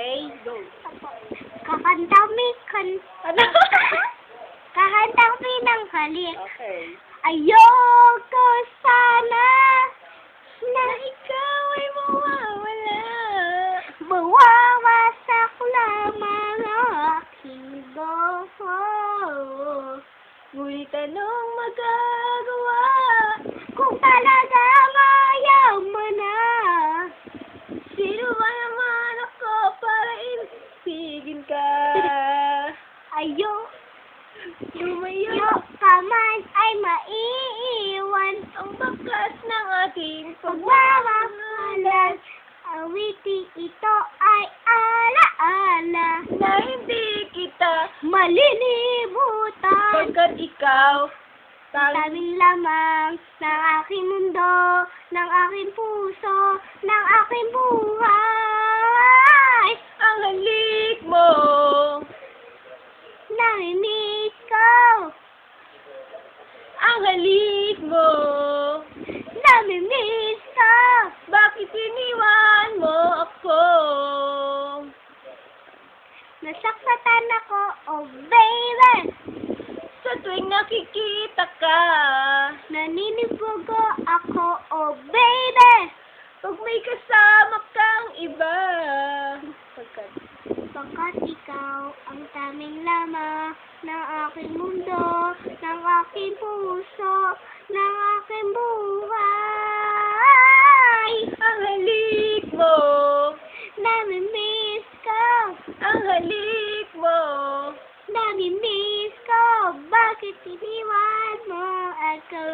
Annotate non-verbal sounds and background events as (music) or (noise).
Okay, go. Kakanta mi kan... Ano? (laughs) Kakanta mi ng halik. okay. Ayoko sana na ikaw ay mawawala. Mawawasak lamang ang aking buho. Ngunit anong magagawa? Kung talagang Ayo, Lumayo yo ka man ay maiiwan. ang bakas ng aking Pagmamahalan, awiting ito ay alaala. na hindi kita Malilimutan. pagkat ikaw Tabing lamang ng aking mundo, ng aking puso, ng aking buhay. Ang halik mo. namimiss. Bakit iniwan mo ako? Nasaktan ako, oh baby. Sa tuwing nakikita ka, Naninibugo ako, oh baby. pag may kasama At ikaw ang tanging lama ng aking mundo, ng aking puso, ng aking buhay. Ang halik mo, nami-miss ko. Ang halik mo, nami-miss ko. Bakit iniwan mo ako?